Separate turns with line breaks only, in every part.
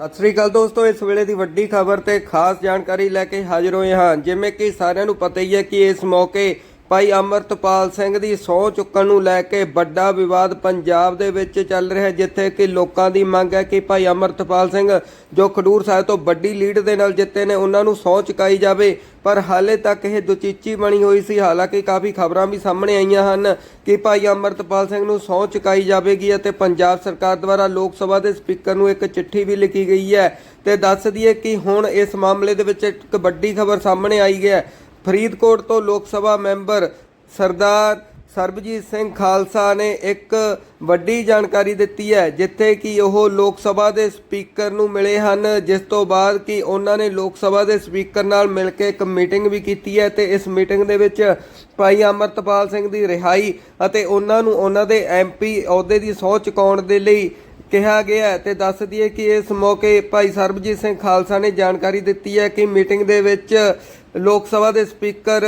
ਸਤਿ ਸ੍ਰੀ ਅਕਾਲ ਦੋਸਤੋ, ਇਸ ਵੇਲੇ ਦੀ ਵੱਡੀ ਖਬਰ ਤੇ ਖਾਸ ਜਾਣਕਾਰੀ ਲੈ ਕੇ ਹਾਜ਼ਰ ਹੋਏ ਹਾਂ। ਜਿਵੇਂ ਕਿ ਸਾਰਿਆਂ ਨੂੰ ਪਤਾ ਹੀ ਹੈ ਕਿ ਇਸ ਮੌਕੇ ਭਾਈ ਅਮਰਤਪਾਲ ਸਿੰਘ ਦੀ ਸਹੁੰ ਚੁੱਕਣ ਨੂੰ ਲੈ ਕੇ ਵੱਡਾ ਵਿਵਾਦ ਪੰਜਾਬ ਦੇ ਵਿੱਚ ਚੱਲ ਰਿਹਾ ਜਿੱਥੇ ਕਿ ਲੋਕਾਂ ਦੀ ਮੰਗ ਹੈ ਕਿ ਭਾਈ ਅਮਰਤਪਾਲ ਸਿੰਘ ਜੋ ਖਡੂਰ ਸਾਹਿਬ ਤੋਂ ਵੱਡੀ ਲੀਡ ਦੇ ਨਾਲ ਜਿੱਤੇ ਨੇ, ਉਹਨਾਂ ਨੂੰ ਸਹੁੰ ਚੁਕਾਈ ਜਾਵੇ। ਪਰ ਹਾਲੇ ਤੱਕ ਇਹ ਦੁਚੀਚੀ ਬਣੀ ਹੋਈ ਸੀ। ਹਾਲਾਂਕਿ ਕਾਫੀ ਖਬਰਾਂ ਵੀ ਸਾਹਮਣੇ ਆਈਆਂ ਹਨ ਕਿ ਭਾਈ ਅਮਰਤਪਾਲ ਸਿੰਘ ਨੂੰ ਸਹੁੰ ਚੁਕਾਈ ਜਾਵੇਗੀ ਅਤੇ ਪੰਜਾਬ ਸਰਕਾਰ ਦੁਆਰਾ ਲੋਕ ਸਭਾ ਦੇ ਸਪੀਕਰ ਨੂੰ ਇੱਕ ਚਿੱਠੀ ਵੀ ਲਿਖੀ ਗਈ ਹੈ। ਤੇ ਦੱਸ ਦਈਏ ਕਿ ਹੁਣ ਇਸ ਮਾਮਲੇ ਦੇ ਵਿੱਚ ਇੱਕ ਵੱਡੀ ਖਬਰ ਸਾਹਮਣੇ ਆਈ ਹੈ। ਫਰੀਦਕੋਟ ਤੋਂ ਲੋਕ ਸਭਾ ਮੈਂਬਰ ਸਰਦਾਰ ਸਰਬਜੀਤ ਸਿੰਘ ਖਾਲਸਾ ਨੇ ਇੱਕ ਵੱਡੀ ਜਾਣਕਾਰੀ ਦਿੱਤੀ ਹੈ, ਜਿੱਥੇ ਕਿ ਉਹ ਲੋਕ ਸਭਾ ਦੇ ਸਪੀਕਰ ਨੂੰ ਮਿਲੇ ਹਨ। ਜਿਸ ਤੋਂ ਬਾਅਦ ਕਿ ਉਹਨਾਂ ਨੇ ਲੋਕ ਸਭਾ ਦੇ ਸਪੀਕਰ ਨਾਲ ਮਿਲ ਕੇ ਇੱਕ ਮੀਟਿੰਗ ਵੀ ਕੀਤੀ ਹੈ ਤੇ ਇਸ ਮੀਟਿੰਗ ਦੇ ਵਿੱਚ ਭਾਈ ਅਮਰਤਪਾਲ ਸਿੰਘ ਦੀ ਰਿਹਾਈ ਅਤੇ ਉਹਨਾਂ ਨੂੰ ਉਹਨਾਂ ਦੇ ਐਮਪੀ ਅਹੁਦੇ ਦੀ ਸਹੁੰ ਚੁਕਾਉਣ ਦੇ ਲਈ ਕਿਹਾ ਗਿਆ ਹੈ। ਤੇ ਦੱਸ ਦਈਏ ਕਿ ਇਸ ਮੌਕੇ ਭਾਈ ਸਰਬਜੀਤ ਸਿੰਘ ਖਾਲਸਾ ਨੇ ਜਾਣਕਾਰੀ ਦਿੱਤੀ ਹੈ ਕਿ ਮੀਟਿੰਗ ਦੇ ਵਿੱਚ ਲੋਕ ਸਭਾ ਦੇ ਸਪੀਕਰ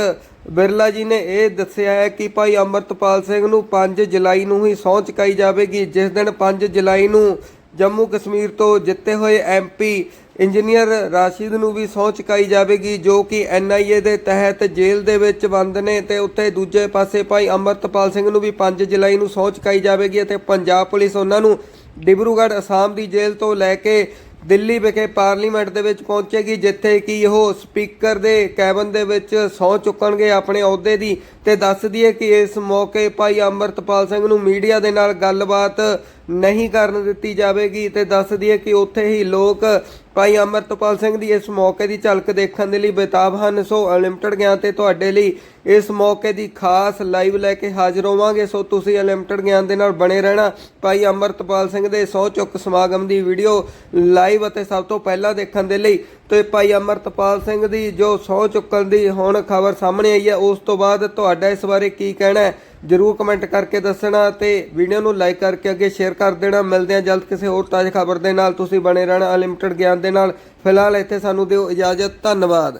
ਬਿਰਲਾ ਜੀ ਨੇ ਇਹ ਦੱਸਿਆ ਹੈ ਕਿ ਭਾਈ ਅਮਰਤਪਾਲ ਸਿੰਘ ਨੂੰ 5 ਜੁਲਾਈ ਨੂੰ ਹੀ ਸਹੁੰ ਚੁਕਾਈ ਜਾਵੇਗੀ। ਜਿਸ ਦਿਨ 5 ਜੁਲਾਈ ਨੂੰ ਜੰਮੂ ਕਸ਼ਮੀਰ ਤੋਂ ਜਿੱਤੇ ਹੋਏ ਐਮਪੀ ਇੰਜੀਨੀਅਰ ਰਾਸ਼ਿਦ ਨੂੰ ਵੀ ਸਹੁੰ ਚੁਕਾਈ ਜਾਵੇਗੀ, ਜੋ ਕਿ ਐਨਆਈਏ ਦੇ ਤਹਿਤ ਜੇਲ੍ਹ ਦੇ ਵਿੱਚ ਬੰਦ ਨੇ ਤੇ ਉੱਥੇ ਦੂਜੇ ਪਾਸੇ ਭਾਈ ਅਮਰਤਪਾਲ ਸਿੰਘ ਨੂੰ ਵੀ 5 ਜੁਲਾਈ ਨੂੰ ਸਹੁੰ ਚੁਕਾਈ ਜਾਵੇਗੀ ਅਤੇ ਪੰਜਾਬ ਪੁਲਿਸ ਉਹਨਾਂ ਨੂੰ ਡਿਬਰੂਗੜ੍ਹ ਅਸਾਮ ਦੀ ਜੇਲ੍ਹ ਤੋਂ ਲੈ ਕੇ ਦਿੱਲੀ ਵਿਖੇ ਪਾਰਲੀਮੈਂਟ ਦੇ ਵਿੱਚ ਪਹੁੰਚੇਗੀ, ਜਿੱਥੇ ਕਿ ਉਹ ਸਪੀਕਰ ਦੇ ਕੈਬਨ ਦੇ ਵਿੱਚ ਸਹੁੰ ਚੁੱਕਣਗੇ ਆਪਣੇ ਅਹੁਦੇ ਦੀ। ਤੇ ਦੱਸ ਦਈਏ ਕਿ ਇਸ ਮੌਕੇ ਭਾਈ ਅਮਰਤਪਾਲ ਸਿੰਘ ਨੂੰ ਮੀਡੀਆ ਦੇ ਨਾਲ ਗੱਲਬਾਤ ਨਹੀਂ ਕਰਨ ਦਿੱਤੀ ਜਾਵੇਗੀ ਤੇ ਦੱਸਦੀ ਹੈ ਕਿ ਉੱਥੇ ਹੀ ਲੋਕ ਭਾਈ ਅਮਰਤਪਾਲ ਸਿੰਘ ਦੀ ਇਸ ਮੌਕੇ ਦੀ ਝਲਕ ਦੇਖਣ ਦੇ ਲਈ ਬੇਤਾਬ ਹਨ। ਸੋ ਅਨਲਿਮਟਿਡ ਗਿਆਨ ਤੇ ਤੁਹਾਡੇ ਲਈ ਇਸ ਮੌਕੇ ਦੀ ਖਾਸ ਲਾਈਵ ਲੈ ਕੇ ਹਾਜ਼ਰ ਹੋਵਾਂਗੇ। ਸੋ ਤੁਸੀਂ ਅਨਲਿਮਟਿਡ ਗਿਆਨ ਦੇ ਨਾਲ ਬਣੇ ਰਹਿਣਾ। ਭਾਈ ਅਮਰਤਪਾਲ ਸਿੰਘ ਦੇ ਸਹੁੰ ਚੁੱਕ ਸਮਾਗਮ ਦੀ ਵੀਡੀਓ ਲਾਈਵ ਅਤੇ ਸਭ ਤੋਂ ਪਹਿਲਾਂ ਦੇਖਣ ਦੇ ਲਈ ਤੇ ਭਾਈ ਅਮਰਤਪਾਲ ਸਿੰਘ ਦੀ ਜੋ ਸਹੁੰ ਚੁੱਕਣ ਦੀ ਹੁਣ ਖਬਰ ਸਾਹਮਣੇ ਆਈ ਹੈ, ਉਸ ਤੋਂ ਬਾਅਦ ਤੁਹਾਡਾ ਇਸ ਬਾਰੇ ਕੀ ਕਹਿਣਾ ਹੈ? ਜਰੂਰ ਕਮੈਂਟ ਕਰਕੇ ਦੱਸਣਾ ਤੇ ਵੀਡੀਓ ਨੂੰ ਲਾਈਕ ਕਰਕੇ ਅੱਗੇ ਸ਼ੇਅਰ ਕਰ ਦੇਣਾ। ਮਿਲਦੇ ਹਾਂ ਜਲਦ ਕਿਸੇ ਹੋਰ ਤਾਜ਼ੀ ਖਬਰ ਦੇ ਨਾਲ। ਤੁਸੀਂ ਬਣੇ ਰਹਿਣਾ ਅਨਲਿਮਟਿਡ ਗਿਆਨ ਦੇ ਨਾਲ। ਫਿਲਹਾਲ ਇੱਥੇ ਸਾਨੂੰ ਦਿਓ ਇਜਾਜ਼ਤ। ਧੰਨਵਾਦ।